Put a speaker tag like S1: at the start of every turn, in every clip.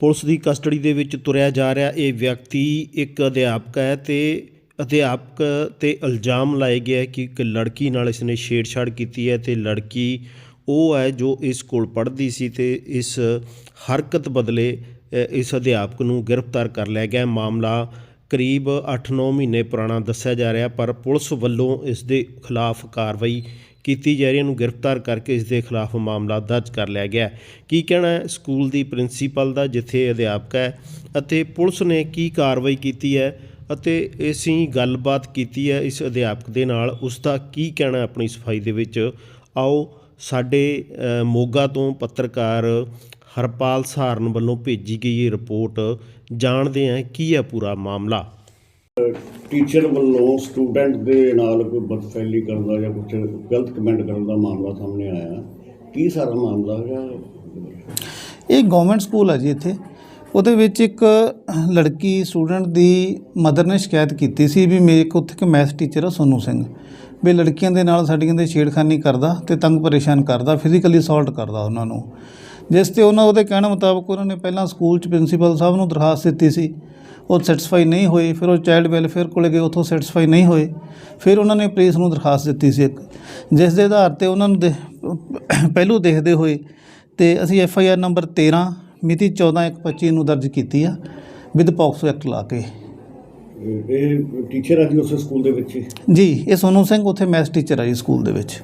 S1: Police ਦੀ custody ਦੇ ਵਿੱਚ ਤੁਰਿਆ ਜਾ ਰਿਹਾ ਇਹ ਵਿਅਕਤੀ ਇੱਕ ਅਧਿਆਪਕ ਹੈ ਤੇ ਅਧਿਆਪਕ ਤੇ ਇਲਜ਼ਾਮ ਲਾਏ ਗਿਆ ਕਿ ਇੱਕ ਲੜਕੀ ਨਾਲ ਇਸਨੇ ਛੇੜਛਾੜ ਕੀਤੀ ਹੈ ਤੇ ਲੜਕੀ ਉਹ ਹੈ ਜੋ ਇਸ ਕੋਲ ਪੜ੍ਹਦੀ ਸੀ ਤੇ ਇਸ ਹਰਕਤ ਬਦਲੇ ਇਸ ਅਧਿਆਪਕ ਨੂੰ ਗ੍ਰਿਫਤਾਰ ਕਰ ਲਿਆ ਗਿਆ। ਮਾਮਲਾ ਕਰੀਬ 8-9 ਮਹੀਨੇ ਪੁਰਾਣਾ ਦੱਸਿਆ ਜਾ ਰਿਹਾ, ਪਰ ਪੁਲਿਸ ਵੱਲੋਂ ਇਸ ਦੇ ਖਿਲਾਫ ਕਾਰਵਾਈ ਕੀਤੀ ਜਾ ਰਹੀ ਹੈ। ਨੂੰ ਗ੍ਰਿਫਤਾਰ ਕਰਕੇ ਇਸ ਦੇ ਖਿਲਾਫ ਮਾਮਲਾ ਦਰਜ ਕਰ ਲਿਆ ਗਿਆ ਕੀ ਕਹਿਣਾ ਹੈ? ਸਕੂਲ ਦੀ ਪ੍ਰਿੰਸੀਪਲ ਦਾ, ਜਿੱਥੇ ਅਧਿਆਪਕ ਹੈ ਅਤੇ ਪੁਲਿਸ ਨੇ ਕੀ ਕਾਰਵਾਈ ਕੀਤੀ ਹੈ ਅਤੇ ਅਸੀਂ ਗੱਲਬਾਤ ਕੀਤੀ ਹੈ ਇਸ ਅਧਿਆਪਕ ਦੇ ਨਾਲ। ਉਸ ਦਾ ਕੀ ਕਹਿਣਾ ਆਪਣੀ ਸਫ਼ਾਈ ਦੇ ਵਿੱਚ? ਆਓ ਸਾਡੇ ਮੋਗਾ ਤੋਂ ਪੱਤਰਕਾਰ ਹਰਪਾਲ ਸਹਾਰਨ ਵੱਲੋਂ ਭੇਜੀ ਗਈ ਇਹ ਰਿਪੋਰਟ ਜਾਣਦੇ ਹਾਂ। ਕੀ ਹੈ ਪੂਰਾ ਮਾਮਲਾ?
S2: ਟੀਚਰ ਵੱਲੋਂ ਸਟੂਡੈਂਟ ਦੇ ਨਾਲ ਕੋਈ ਬਦਫੈਲੀ ਕਰਨ ਦਾ ਜਾਂ ਕੁਝ ਗਲਤ ਕਮੈਂਟ ਕਰਨ ਦਾ ਮਾਮਲਾ ਸਾਹਮਣੇ ਆਇਆ। ਕੀ ਸਾਰਾ ਮਾਮਲਾ ਹੈਗਾ?
S3: ਇਹ ਗਵਰਨਮੈਂਟ ਸਕੂਲ ਹੈ ਜੀ ਇੱਥੇ। ਉਹਦੇ ਵਿੱਚ ਇੱਕ ਲੜਕੀ ਸਟੂਡੈਂਟ ਦੀ ਮਦਰ ਨੇ ਸ਼ਿਕਾਇਤ ਕੀਤੀ ਸੀ ਵੀ ਮੇਰੇ ਕੋਲ ਉੱਥੇ ਇੱਕ ਮੈਥ ਟੀਚਰ ਆ, ਸੋਨੂ ਸਿੰਘ। ਵੀ ਲੜਕੀਆਂ ਦੇ ਨਾਲ ਸਾਡੀਆਂ ਦੇ ਛੇੜਖਾਨੀ ਕਰਦਾ ਤੇ ਤੰਗ ਪਰੇਸ਼ਾਨ ਕਰਦਾ ਫਿਜ਼ੀਕਲੀ ਅਸੌਲਟ ਕਰਦਾ ਉਹਨਾਂ ਨੂੰ। ਜਿਸ ਤੇ ਉਹਨਾਂ ਉਹਦੇ ਕਹਿਣ ਮੁਤਾਬਕ ਉਹਨਾਂ ਨੇ ਪਹਿਲਾਂ ਸਕੂਲ 'ਚ ਪ੍ਰਿੰਸੀਪਲ ਸਾਹਿਬ ਨੂੰ ਦਰਖਾਸਤ ਦਿੱਤੀ ਸੀ ਉਹ ਸੈਟੀਸਫਾਈ ਨਹੀਂ ਹੋਏ ਫਿਰ ਉਹ ਚਾਈਲਡ ਵੈਲਫੇਅਰ ਕੋਲੇ ਗਏ ਉੱਥੋਂ ਸੈਟੀਸਫਾਈ ਨਹੀਂ ਹੋਏ। ਫਿਰ ਉਹਨਾਂ ਨੇ ਪੁਲਿਸ ਨੂੰ ਦਰਖਾਸਤ ਦਿੱਤੀ ਸੀ ਇੱਕ। ਜਿਸ ਦੇ ਆਧਾਰ ਤੇ ਉਹਨਾਂ ਨੂੰ ਪਹਿਲੂ ਦੇਖਦੇ ਹੋਏ ਤੇ ਅਸੀਂ ਐਫ ਆਈ ਆਰ ਨੰਬਰ 13 ਮਿਤੀ 14/1/25 ਨੂੰ ਦਰਜ ਕੀਤੀ ਆ ਵਿਦ ਪੌਕਸੋ ਐਕਟ ਲਾ ਕੇ।
S2: ਇਹ- ਟੀਚਰ ਆ ਜੀ ਉਸ ਸਕੂਲ ਦੇ ਵਿੱਚ।
S3: ਜੀ ਇਹ ਸੋਨੂ ਸਿੰਘ ਉੱਥੇ ਮੈਥ ਟੀਚਰ ਆ ਜੀ ਸਕੂਲ ਦੇ ਵਿੱਚ।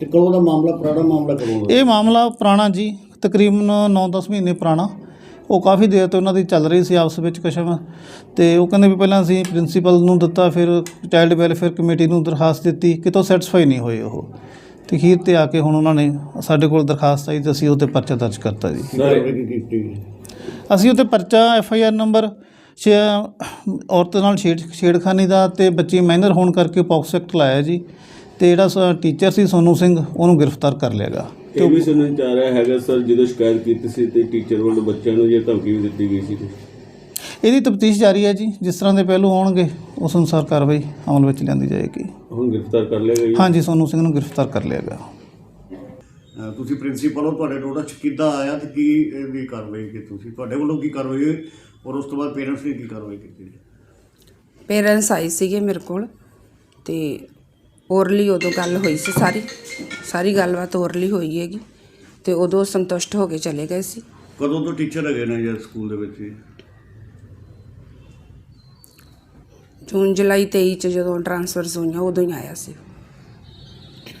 S2: ਤੇ ਕਦੋਂ ਦਾ ਮਾਮਲਾ ਪੁਰਾਣਾ ਮਾਮਲਾ ਕਦੋਂ ਦਾ?
S3: ਇਹ ਮਾਮਲਾ ਪੁਰਾਣਾ ਜੀ ਤਕਰੀਬਨ 9-10 ਮਹੀਨੇ ਪੁਰਾਣਾ। ਉਹ ਕਾਫੀ ਦੇਰ ਤੋਂ ਉਹਨਾਂ ਦੀ ਚੱਲ ਰਹੀ ਸੀ ਆਪਸ ਵਿੱਚ ਕਸ਼ਮ। ਤੇ ਉਹ ਕਹਿੰਦੇ ਵੀ ਪਹਿਲਾਂ ਅਸੀਂ ਪ੍ਰਿੰਸੀਪਲ ਨੂੰ ਦਿੱਤਾ ਫਿਰ ਚਾਈਲਡ ਵੈਲਫੇਅਰ ਕਮੇਟੀ ਨੂੰ ਦਰਖਾਸਤ ਦਿੱਤੀ ਕਿਤੋਂ ਸੈਟੀਸਫਾਈ ਨਹੀਂ ਹੋਏ ਉਹ। ਤੇ ਅਖੀਰ ਤੇ ਆ ਕੇ ਹੁਣ ਉਹਨਾਂ ਨੇ ਸਾਡੇ ਕੋਲ ਦਰਖਾਸਤ ਆਈ ਤੇ ਅਸੀਂ ਉਹ 'ਤੇ ਪਰਚਾ ਦਰਜ ਕਰਤਾ ਜੀ। ਅਸੀਂ ਉੱਤੇ ਪਰਚਾ ਐਫ ਆਈ ਆਰ ਨੰਬਰ ਛੇ ਔਰਤ ਨਾਲ ਛੇੜ ਛੇੜਖਾਨੀ ਦਾ ਤੇ ਬੱਚੀ ਮਾਈਨਰ ਹੋਣ ਕਰਕੇ ਪੌਕਸ ਐਕਟ ਲਾਇਆ ਜੀ। ਤੇ ਜਿਹੜਾ ਟੀਚਰ ਸੀ ਸੋਨੂ ਸਿੰਘ ਉਹਨੂੰ ਗ੍ਰਿਫਤਾਰ ਕਰ ਲਿਆਗਾ
S4: ਇਹ ਵੀ ਸੁਣਨ ਚ ਆ ਰਿਹਾ ਹੈਗਾ ਸਰ ਜਦੋਂ ਸ਼ਿਕਾਇਤ ਕੀਤੀ ਸੀ ਤੇ ਟੀਚਰ ਵੱਲੋਂ ਬੱਚਿਆਂ ਨੂੰ ਜੇ ਧਮਕੀ ਵੀ ਦਿੱਤੀ ਗਈ ਸੀ। ਤੇ
S3: ਇਹਦੀ ਤਫਤੀਸ਼ ਜਾਰੀ ਹੈ ਜੀ ਜਿਸ ਤਰ੍ਹਾਂ ਦੇ ਪਹਿਲੂ ਆਉਣਗੇ ਉਸ ਅਨੁਸਾਰ ਕਾਰਵਾਈ ਅਮਲ ਵਿੱਚ ਲਿਆਂਦੀ ਜਾਏਗੀ।
S4: ਹੁਣ ਗ੍ਰਿਫਤਾਰ ਕਰ ਲਿਆ ਗਿਆ
S3: ਹਾਂਜੀ ਸੋਨੂ ਸਿੰਘ ਨੂੰ ਗ੍ਰਿਫਤਾਰ ਕਰ ਲਿਆਗਾ
S2: ਅਹ ਤੁਸੀਂ ਪ੍ਰਿੰਸੀਪਲ ਹੋ ਤੁਹਾਡੇ ਨੋਟਿਸ 'ਚ ਕਿੱਦਾਂ ਆਇਆ ਤੇ ਕੀ ਇਹਦੀ ਕਾਰਵਾਈ ਕੀਤੀ ਤੁਸੀਂ? ਤੁਹਾਡੇ ਵੱਲੋਂ ਕੀ ਕਾਰਵਾਈ ਹੋਈ ਔਰ ਉਸ ਤੋਂ ਬਾਅਦ ਪੇਰੈਂਟਸ ਨੇ ਕੀ ਕਾਰਵਾਈ ਕੀਤੀ?
S5: ਪੇਰੈਂਟਸ ਆਏ ਸੀਗੇ ਮੇਰੇ ਕੋਲ ਤੇ ਓਰਲੀ ਉਦੋਂ ਗੱਲ ਹੋਈ ਸੀ ਸਾਰੀ। ਸਾਰੀ ਗੱਲਬਾਤ ਓਰਲੀ ਹੋਈ ਹੈਗੀ ਤੇ ਉਦੋਂ ਸੰਤੁਸ਼ਟ ਹੋ ਕੇ ਚਲੇ ਗਏ ਸੀ।
S2: ਕਦੋਂ ਤੋਂ ਟੀਚਰ ਹੈਗੇ ਨੇ ਜੀ ਸਕੂਲ ਦੇ ਵਿੱਚ?
S5: ਜੂਨ ਜੁਲਾਈ 23 ਚ ਜਦੋਂ ਟ੍ਰਾਂਸਫਰਸ ਹੋਈਆਂ ਉਦੋਂ ਹੀ ਆਇਆ ਸੀ।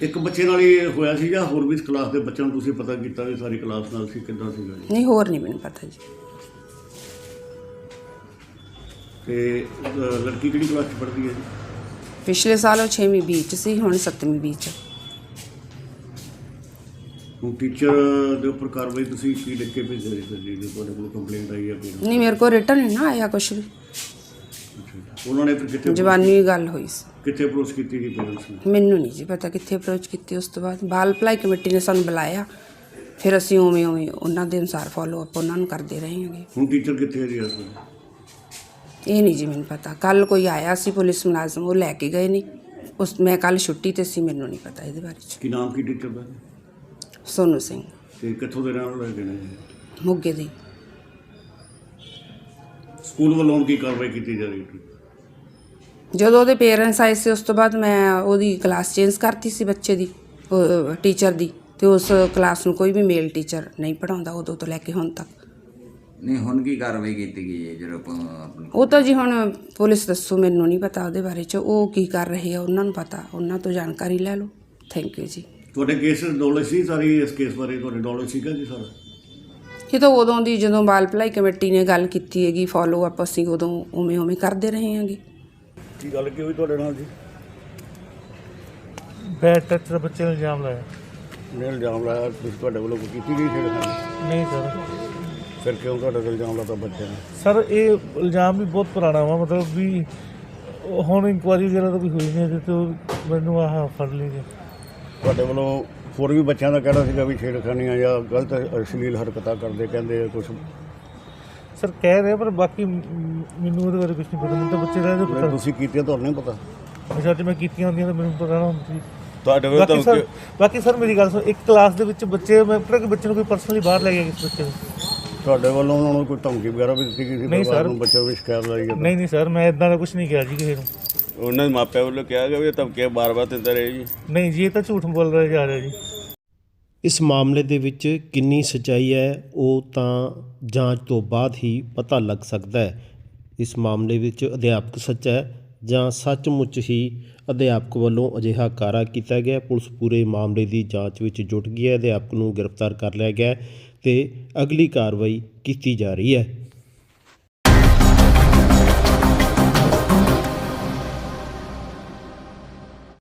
S2: ਇੱਕ ਬੱਚੇ ਨਾਲ ਹੀ ਹੋਇਆ ਸੀ ਜਾਂ ਹੋਰ ਵੀ ਕਲਾਸ ਦੇ ਬੱਚਿਆਂ ਨੂੰ ਤੁਸੀਂ ਪਤਾ ਕੀਤਾ ਵੀ ਸਾਰੀ ਕਲਾਸ ਨਾਲ ਸੀ ਕਿੱਦਾਂ ਸੀਗਾ ਜੀ
S5: ਨਹੀਂ ਹੋਰ ਨਹੀਂ ਮੈਨੂੰ ਪਤਾ ਜੀ।
S2: ਤੇ ਲੜਕੀ ਕਿਹੜੀ ਕਲਾਸ 'ਚ ਪੜ੍ਹਦੀ ਹੈ ਜੀ?
S5: ਪਿਛਲੇ ਸਾਲ ਉਹ 6ਵੀਂ ਬੀ ਚ ਸੀ ਹੁਣ 7ਵੀਂ ਬੀ ਚ
S2: ਹੁਣ ਟੀਚਰ ਦੇ ਉੱਪਰ ਕਾਰਵਾਈ ਤੁਸੀਂ ਕੀ ਲਿਖ ਕੇ ਭੇਜਿਆ ਜੀ ਫਿਰ ਜੀ? ਜੇ ਤੁਹਾਡੇ ਕੋਲ ਕੰਪਲੇਂਟ ਆਈ ਹੈ ਫਿਰ
S5: ਨਹੀਂ ਮੇਰੇ ਕੋਲ ਰਿਟਰਨ ਨਹੀਂ ਨਾ ਆਇਆ ਕੁਛ ਵੀ।
S2: ਉਹਨਾਂ ਨੇ ਫਿਰ ਕਿੱਥੇ
S5: ਜਵਾਨੀ ਗੱਲ ਹੋਈ ਸੀ।
S2: ਕਿੱਥੇ ਅਪਰੋਚ ਕੀਤੀ ਜੀ ਪੇਰੈਂਟਸ ਨੇ?
S5: ਮੈਨੂੰ ਨਹੀਂ ਜੀ ਪਤਾ ਕਿੱਥੇ ਅਪਰੋਚ ਕੀਤੀ ਉਸ ਤੋਂ ਬਾਅਦ। ਬਾਲ ਭਲਾਈ ਕਮੇਟੀ ਨੇ ਸਾਨੂੰ ਬੁਲਾਇਆ। ਫਿਰ ਅਸੀਂ ਉਵੇਂ ਉਵੇਂ ਉਹਨਾਂ ਦੇ ਅਨੁਸਾਰ ਫੋਲੋ ਅਪ ਉਹਨਾਂ ਨੂੰ ਕਰਦੇ ਰਹੇ ਹਾਂਗੇ।
S2: ਹੁਣ ਟੀਚਰ ਕਿੱਥੇ ਹੈ ਜੀ ਇਸ ਵੇਲੇ
S5: ਇਹ ਨਹੀਂ ਜੀ ਮੈਨੂੰ ਪਤਾ। ਕੱਲ ਕੋਈ ਆਇਆ ਸੀ ਪੁਲਿਸ ਮੁਲਾਜ਼ਮ ਉਹ ਲੈ ਕੇ ਗਏ ਨਹੀਂ ਉਸ ਮੈਂ ਕੱਲ ਛੁੱਟੀ ਤੇ ਸੀ ਮੈਨੂੰ ਨਹੀਂ ਪਤਾ ਇਹਦੇ ਬਾਰੇ ਚ।
S2: ਕੀ ਨਾਮ ਕੀ ਟੀਚਰ ਦਾ?
S5: ਸੋਨੂ ਸਿੰਘ।
S2: ਤੇ ਕਿੱਥੋਂ ਦੇ ਰਹਿਣ ਵਾਲੇ ਨੇ?
S5: ਮੁੱਗੇ ਦੀ।
S2: ਸਕੂਲ ਵੱਲੋਂ ਕੀ ਕਾਰਵਾਈ ਕੀਤੀ ਜਾ ਰਹੀ ਹੈ
S5: ਜਦੋਂ ਉਹਦੇ ਪੇਰੈਂਟਸ ਆਏ ਸੀ ਉਸ ਤੋਂ ਬਾਅਦ ਮੈਂ ਉਹਦੀ ਕਲਾਸ ਚੇਂਜ ਕਰਤੀ ਸੀ ਬੱਚੇ ਦੀ ਟੀਚਰ ਦੀ। ਤੇ ਉਸ ਕਲਾਸ ਨੂੰ ਕੋਈ ਵੀ ਮੇਲ ਟੀਚਰ ਨਹੀਂ ਪੜਾਉਂਦਾ ਉਦੋਂ ਤੋਂ ਲੈ ਕੇ ਹੁਣ ਤੱਕ।
S6: ਨਹੀਂ ਹੁਣ ਕੀ ਕਾਰਵਾਈ ਕੀਤੀ ਗਈ ਹੈ ਜਦੋਂ ਆਪਾਂ ਆਪਣੀ
S5: ਉਹ ਤਾਂ ਜੀ ਹੁਣ ਪੁਲਿਸ ਦੱਸੋ ਮੈਨੂੰ ਨਹੀਂ ਪਤਾ ਉਹਦੇ ਬਾਰੇ ਚ। ਉਹ ਕੀ ਕਰ ਰਹੇ ਆ ਉਹਨਾਂ ਨੂੰ ਪਤਾ। ਉਹਨਾਂ ਤੋਂ ਜਾਣਕਾਰੀ ਲੈ ਲਓ। ਥੈਂਕ ਯੂ ਜੀ।
S2: ਤੁਹਾਡੇ ਕੇਸ ਨੌਲੇਜ ਸੀ ਸਾਰੀ ਇਸ ਕੇਸ ਬਾਰੇ? ਤੁਹਾਡੇ ਨੌਲੇਜ ਸੀਗਾ ਜੀ ਸਾਰਾ?
S5: ਇਹ ਤਾਂ ਉਦੋਂ ਦੀ ਜਦੋਂ ਬਾਲ ਭਲਾਈ ਕਮੇਟੀ ਨੇ ਗੱਲ ਕੀਤੀ ਹੈਗੀ ਫੋਲੋ ਅਪ ਅਸੀਂ ਉਦੋਂ ਉਵੇਂ ਉਵੇਂ ਕਰਦੇ ਰਹੇ ਹਾਂਗੇ।
S2: ਕੀ ਗੱਲ ਕੀ ਹੋਈ ਤੁਹਾਡੇ ਨਾਲ ਜੀ?
S7: ਬੈਡ ਟੱਚ ਦਾ ਬੱਚੇ ਨੂੰ ਇਲਜ਼ਾਮ ਲਾਇਆ।
S2: ਨੇ ਇਲਜ਼ਾਮ ਲਾਇਆ ਤੁਸੀਂ ਤੁਹਾਡੇ ਵੱਲੋਂ ਕੋਈ ਕੀਤੀ ਗਈ ਛੇੜਖਾਨੀ
S7: ਨਹੀਂ ਸਰ।
S2: ਫਿਰ ਕਿਉਂ ਤੁਹਾਡੇ ਤੇ ਇਲਜ਼ਾਮ ਲਾਤਾ ਬੱਚੇ ਨੇ?
S7: ਸਰ ਇਹ ਇਲਜ਼ਾਮ ਵੀ ਬਹੁਤ ਪੁਰਾਣਾ ਵਾ ਮਤਲਬ ਵੀ ਹੁਣ ਇਨਕੁਆਇਰੀ ਵਗੈਰਾ ਤਾਂ ਕੋਈ ਹੋਈ ਨਹੀਂ ਅਜੇ ਤੇ ਮੈਨੂੰ ਆਹ ਫੜ ਲਈ ਜੀ।
S2: ਤੁਹਾਡੇ ਵੱਲੋਂ ਹੋਰ ਵੀ ਬੱਚਿਆਂ ਦਾ ਕਹਿਣਾ ਸੀਗਾ ਵੀ ਛੇੜਖਾਨੀਆਂ ਜਾਂ ਗਲਤ ਅਸ਼ਲੀਲ ਹਰਕਤਾਂ ਕਰਦੇ ਕਹਿੰਦੇ ਆ ਕੁਝ
S7: ਸਰ ਕਹਿ ਰਹੇ ਆ, ਪਰ ਬਾਕੀ ਮ- ਮੈਨੂੰ ਉਹਦੇ ਬਾਰੇ ਕੁਝ ਨਹੀਂ ਪਤਾ। ਮੈਨੂੰ ਤਾਂ ਬੱਚੇ ਦਾ ਇਹਦਾ ਪਤਾ।
S2: ਤੁਸੀਂ ਕੀਤੀਆਂ ਤੁਹਾਨੂੰ ਨਹੀਂ ਪਤਾ?
S7: ਜੇ ਮੈਂ ਕੀਤੀਆਂ ਹੁੰਦੀਆਂ ਤਾਂ ਮੈਨੂੰ ਪਤਾ ਨਾ ਹੁੰਦੀ
S2: ਤੁਹਾਡੇ
S7: ਬਾਕੀ ਸਰ ਬਾਕੀ ਸਰ ਮੇਰੀ ਗੱਲ ਸੁਣ ਇੱਕ ਕਲਾਸ ਦੇ ਵਿੱਚ ਬੱਚੇ ਮੈਂ ਪਤਾ ਕਿ ਬੱਚੇ ਨੂੰ ਕੋਈ ਪਰਸਨਲੀ ਬਾਹਰ ਲੈ ਗਿਆ ਕਿਸ ਬੱਚੇ ਨੂੰ?
S2: ਤੁਹਾਡੇ ਵੱਲੋਂ ਉਹਨਾਂ ਨੂੰ ਕੋਈ ਧਮਕੀ ਵਗੈਰਾ ਵੀ ਦਿੱਤੀ ਗਈ ਸੀ?
S7: ਨਹੀਂ
S2: ਪਰਿਵਾਰ
S7: ਸਰ।
S2: ਨੂੰ ਬੱਚੇ ਨੂੰ ਸ਼ਿਕਾਇਤ ਲਾਈ ਗਈ
S7: ਨਹੀਂ ਨਹੀਂ ਸਰ ਮੈਂ ਇਦਾਂ ਦਾ ਕੁਝ ਨਹੀਂ ਕਿਹਾ ਜੀ ਕਿਸੇ ਨੂੰ।
S4: ਉਹਨਾਂ ਦੇ ਮਾਪਿਆਂ ਵੱਲੋਂ ਕਿਹਾ ਗਿਆ ਵੀ ਇਹ ਧਮਕੀਆਂ ਬਾਰ-ਬਾਰ ਦਿੰਦਾ ਰਹੇ ਜੀ।
S7: ਨਹੀਂ ਜੀ ਇਹ ਤਾਂ ਝੂਠ ਬੋਲ ਰਿਹਾ ਜਾ ਰਿਹਾ ਜੀ।
S1: ਇਸ ਮਾਮਲੇ ਦੇ ਵਿੱਚ ਕਿੰਨੀ ਸਚਾਈ ਹੈ ਉਹ ਤਾਂ ਜਾਂਚ ਤੋਂ ਬਾਅਦ ਹੀ ਪਤਾ ਲੱਗ ਸਕਦਾ ਹੈ। ਇਸ ਮਾਮਲੇ ਵਿੱਚ ਅਧਿਆਪਕ ਸੱਚਾ ਹੈ ਜਾਂ ਸੱਚਮੁੱਚ ਹੀ ਅਧਿਆਪਕ ਵੱਲੋਂ ਅਜਿਹਾ ਕਾਰਾ ਕੀਤਾ ਗਿਆ। ਪੁਲਿਸ ਪੂਰੇ ਮਾਮਲੇ ਦੀ ਜਾਂਚ ਵਿੱਚ ਜੁਟ ਗਈ ਹੈ। ਅਧਿਆਪਕ ਨੂੰ ਗ੍ਰਿਫਤਾਰ ਕਰ ਲਿਆ ਗਿਆ ਹੈ। ਤੇ ਅਗਲੀ ਕਾਰਵਾਈ ਕੀਤੀ ਜਾ ਰਹੀ ਹੈ।